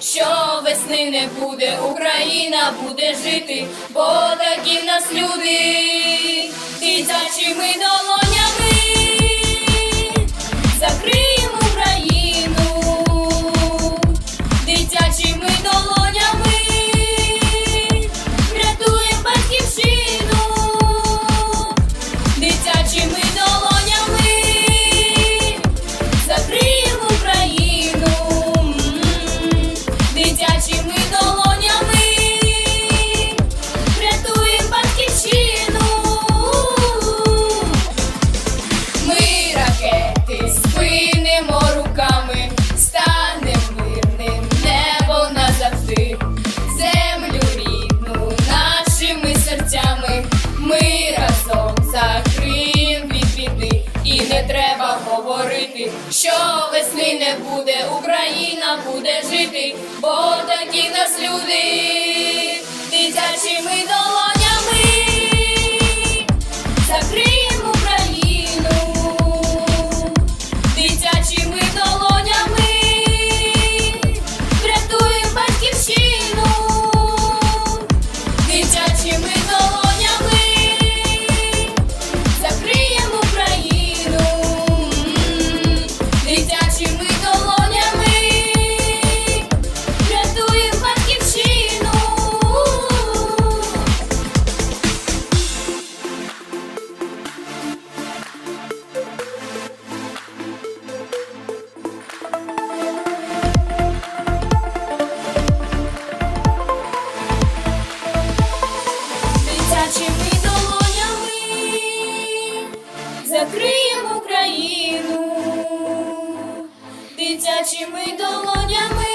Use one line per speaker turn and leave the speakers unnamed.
що весни не буде, Україна буде жити, бо такі в нас люди, дитячими долонями що весни не буде, Україна буде жити, бо такі нас люди дитячими долонями. Дитячими долонями